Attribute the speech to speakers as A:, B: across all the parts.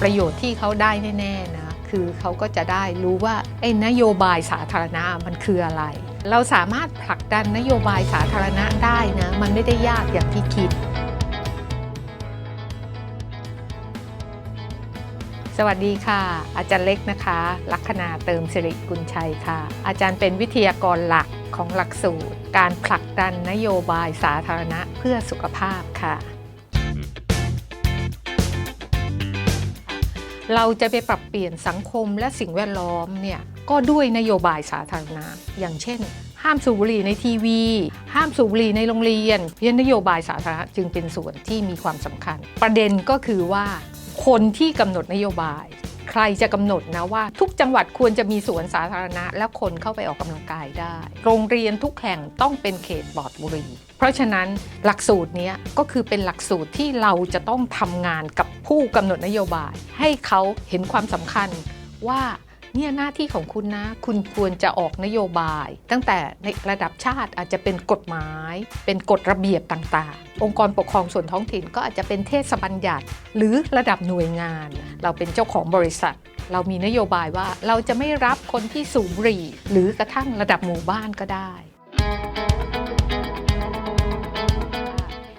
A: ประโยชน์ที่เขาได้แน่ๆนะคือเขาก็จะได้รู้ว่าไอ้นโยบายสาธารณะมันคืออะไร เราสามารถผลักดันนโยบายสาธารณะได้นะ มันไม่ได้ยากอย่างที่คิด สวัสดีค่ะ อาจารย์เล็กนะคะ ลัคนาเติมสิริกุลชัยค่ะ อาจารย์เป็นวิทยากรหลักของหลักสูตร การผลักดันนโยบายสาธารณะเพื่อสุขภาพค่ะ เราจะไปปรับเปลี่ยนสังคมและสิ่งแวดล้อมเนี่ยก็ด้วยนโยบายสาธารณะ อย่างเช่น ห้ามสูบบุหรี่ในทีวี ห้ามสูบบุหรี่ในโรงเรียนเพราะฉะนั้นนโยบายสาธารณะจึงเป็นส่วนที่มีความสำคัญ ประเด็นก็คือว่า คนที่กำหนดนโยบาย ใครจะกำหนดนะว่า ทุกจังหวัดควรจะมีสวนสาธารณะ และคนเข้าไปออกกำลังกายได้ โรงเรียนทุกแห่งต้องเป็นเขตปลอดบุหรี่เพราะฉะนั้นหลักสูตรนี้ก็คือเป็นหลักสูตรที่เราจะต้องทำงานกับผู้กำหนดนโยบาย ให้เขาเห็นความสำคัญว่า เนี่ยหน้าที่ของคุณนะ คุณควรจะออกนโยบาย ตั้งแต่ในระดับชาติอาจจะเป็นกฎหมาย เป็นกฎระเบียบต่างๆ องค์กรปกครองส่วนท้องถิ่นก็อาจจะเป็นเทศบัญญัติ หรือระดับหน่วยงาน เราเป็นเจ้าของบริษัท เรามีนโยบายว่าเราจะไม่รับคนที่สูบบุหรี่ หรือกระทั่งระดับหมู่บ้านก็ได้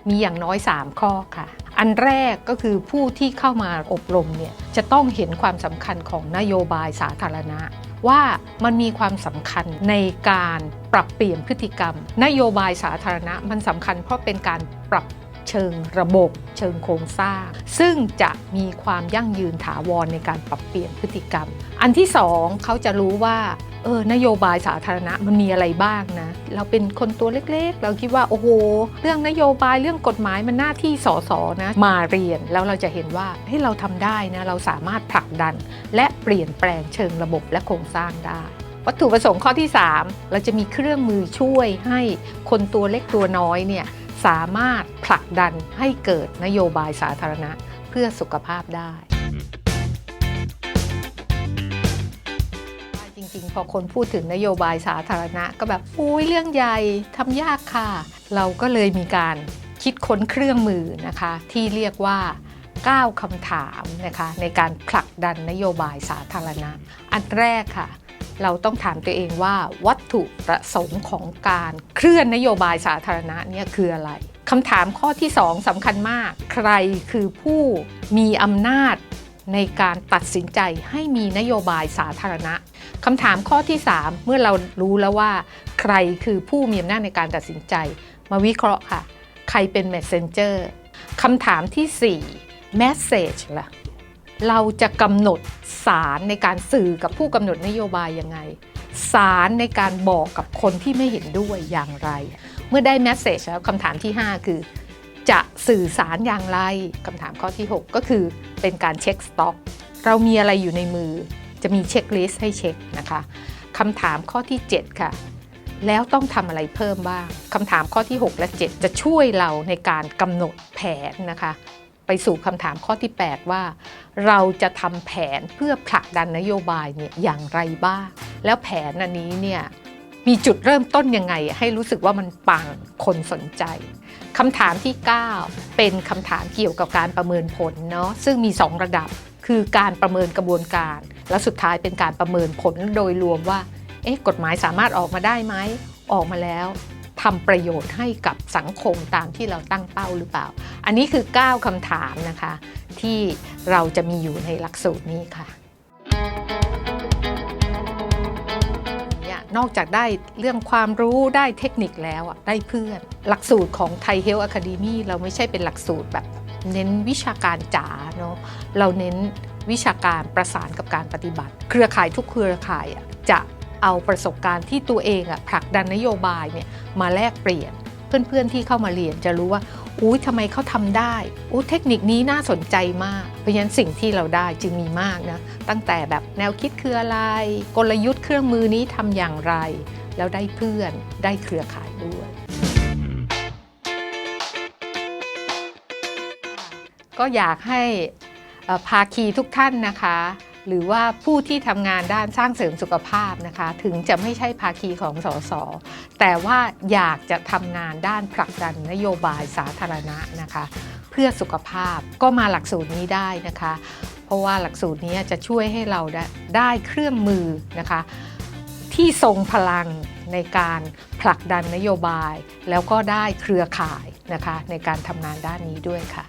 A: มีอย่างน้อย 3 ข้อค่ะ อันแรกก็คือผู้ที่เข้ามาอบรมเนี่ยจะต้องเห็นความสำคัญของนโยบายสาธารณะ ว่ามันมีความสำคัญในการปรับเปลี่ยนพฤติกรรม นโยบายสาธารณะมันสำคัญเพราะเป็นการปรับเชิงระบบเชิงโครงสร้าง ซึ่งจะมีความยั่งยืนถาวรในการปรับเปลี่ยนพฤติกรรม อันที่สองเขาจะรู้ว่า เออนโยบายสาธารณะมันมีอะไรบ้างนะ เราเป็นคนตัวเล็กๆ เราคิดว่าโอ้โห เรื่องนโยบายเรื่องกฎหมายมันหน้าที่สสนะ มาเรียนแล้วเราจะเห็นว่าให้เราทำได้นะเราสามารถผลักดัน และเปลี่ยนแปลงเชิงระบบและโครงสร้างได้ วัตถุประสงค์ข้อที่ 3 เราจะมีเครื่องมือช่วยให้คนตัวเล็กตัวน้อยเนี่ยสามารถผลักดันให้เกิดนโยบายสาธารณะเพื่อสุขภาพได้ พอคนพูดถึงนโยบายสาธารณะ ก็แบบอุ้ยเรื่องใหญ่ทำยากค่ะ เราก็เลยมีการคิดค้นเครื่องมือนะคะ ที่เรียกว่า9คำถามนะคะในการผลักดันนโยบายสาธารณะ อันแรกค่ะ เราต้องถามตัวเองว่าวัตถุประสงค์ของการเคลื่อนนโยบายสาธารณะเนี่ยคืออะไรคำถามข้อที่ 2สำคัญมาก ใครคือผู้มีอำนาจ ในการตัดสินใจให้มีนโยบายสาธารณะคำถามข้อที่ 3 เมื่อเรารู้แล้วว่า ใครคือผู้มีอำนาจในการตัดสินใจ มาวิเคราะห์ค่ะ ใครเป็น messenger คำถามที่ 4 message ล่ะเราจะกำหนดสารในการสื่อกับผู้กำหนดนโยบายยังไง สารในการบอกกับคนที่ไม่เห็นด้วยอย่างไร เมื่อได้ message แล้วคำถามที่ 5 คือ จะสื่อสารอย่างไรคำถามข้อที่ 6 ก็คือเป็นการเช็คสต็อก เรามีอะไรอยู่ในมือ จะมีเช็คลิสต์ให้เช็คนะคะคำถามข้อที่ 7 ค่ะ แล้วต้องทำอะไรเพิ่มบ้างคำถามข้อที่ 6 และ 7 จะช่วยเราในการกำหนดแผนนะคะ ไปสู่คำถามข้อที่ 8 ว่า เราจะทำแผนเพื่อผลักดันนโยบายเนี่ยอย่างไรบ้าง แล้วแผนอันนี้เนี่ย มีจุดเริ่มต้นยังไง ให้รู้สึกว่ามันปังคนสนใจคำถามที่ 9 เป็นคำถามเกี่ยวกับการประเมินผลเนาะซึ่งมี 2 ระดับคือการประเมินกระบวนการ และสุดท้ายเป็นการประเมินผลโดยรวมว่าเอ๊ะกฎหมายสามารถออกมาได้ไหมออกมาแล้วทำประโยชน์ให้กับสังคมตามที่เราตั้งเป้าหรือเปล่า อันนี้คือ 9คำถามนะคะ ที่เราจะมีอยู่ในหลักสูตรนี้ค่ะ นอกจากได้เรื่องความรู้ได้เทคนิคแล้วอะได้เพื่อน หลักสูตรของไทยเฮลท์อะคาเดมีเราไม่ใช่เป็นหลักสูตรแบบเน้นวิชาการจ๋าเนาะเราเน้นวิชาการประสานกับการปฏิบัติ เครือข่ายทุกเครือข่ายอะจะเอาประสบการณ์ที่ตัวเองอะผลักดันนโยบายเนี่ยมาแลกเปลี่ยน เพื่อนๆที่เข้ามาเรียนจะรู้ว่า อุ้ยทำไมเขาทำได้อุ้ยเทคนิคนี้น่าสนใจมาก เพราะฉะนั้นสิ่งที่เราได้จึงมีมากนะ ตั้งแต่แบบแนวคิดคืออะไร กลยุทธ์เครื่องมือนี้ทำอย่างไร แล้วได้เพื่อนได้เครือข่ายด้วย ก็อยากให้เอ่อภาคีทุกท่านนะคะ หรือว่าผู้ที่ทำงานด้านสร้างเสริมสุขภาพนะคะ ถึงจะไม่ใช่ภาคีของสสแต่ว่าอยากจะทำงานด้านผลักดันนโยบายสาธารณะนะคะ เพื่อสุขภาพก็มาหลักสูตรนี้ได้นะคะ เพราะว่าหลักสูตรนี้จะช่วยให้เราได้ได้เครื่องมือนะคะ ที่ทรงพลังในการผลักดันนโยบาย แล้วก็ได้เครือข่ายนะคะในการทำงานด้านนี้ด้วยค่ะ